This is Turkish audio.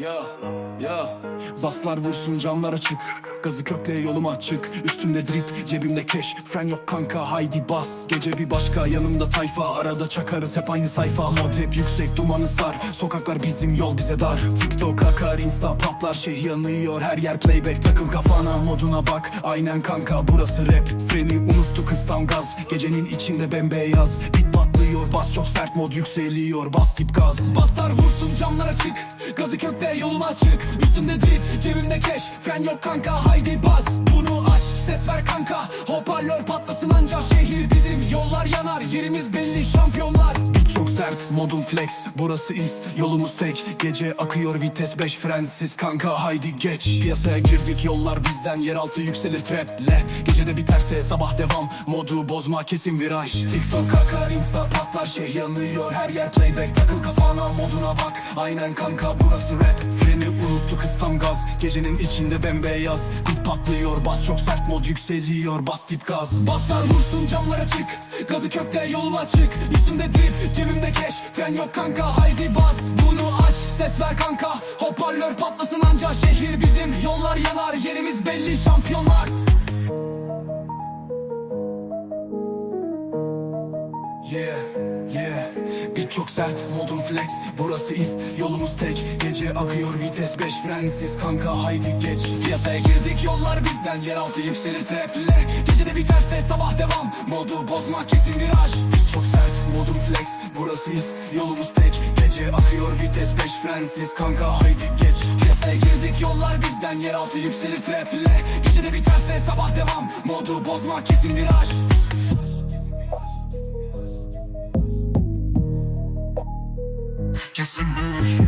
Ya ya. Baslar vursun camlar açık. Gazı kökleye yolum açık. Üstümde drip cebimde cash Fren yok kanka haydi bas. Gece bir başka yanımda tayfa. Arada çakarız hep aynı sayfa. Mod hep yüksek dumanı sar. Sokaklar bizim yol bize dar. TikTok akar insta patlar. Şey yanıyor her yer playback. Takıl kafana moduna bak. Aynen kanka burası rap. Freni unuttu kız tam gaz. Gecenin içinde bembeyaz. Bit patlıyor bas çok sert. Mod yükseliyor Bas tip gaz. Baslar vursun camlar açık Gazı kökte yolum açık. Üstümde drip cebimde cash. Fren yok kanka haydi bas. Bunu aç ses ver kanka. Hoparlör patlasın anca şehir bizim. Yollar yanar yerimiz belli. Çok sert modum flex Burası east yolumuz tek. Gece akıyor vites 5 frensiz kanka haydi geç. Piyasaya girdik yollar bizden Yeraltı yükselir traple Gecede biterse sabah devam Modu bozma kesin viraj. TikTok akar insta patlar şey yanıyor Her yer playback. Takıl kafana moduna bak Aynen kanka burası rap. Freni unuttu kız gaz Gecenin içinde bembeyaz. Bit patlıyor bas çok sert mod yükseliyor Bas tip gaz. Baslar vursun camlar açık Gazı kökte yolum açık Üstümde drip cebimde cash Fren yok kanka haydi bas. Bunu aç ses ver kanka. Hoparlör patlasın anca şehir bizim. Yollar yanar yerimiz belli şampiyonlar. Yeah, yeah. Beat çok sert, modum flex Burası east, yolumuz tek Gece akıyor vites. 5 frensiz Kanka haydi geç. Piyasaya girdik yollar bizden. Yeraltı yükselir traple Gecede biterse sabah devam. Modu bozma kesin viraj. Beat çok sert, modum flex Burası east, yolumuz tek Gece akıyor vites 5 frensiz. Kanka haydi geç. Piyasaya girdik yollar bizden. Yeraltı yükselir traple. Gecede biterse sabah devam. Modu bozma kesin viraj Kesin bir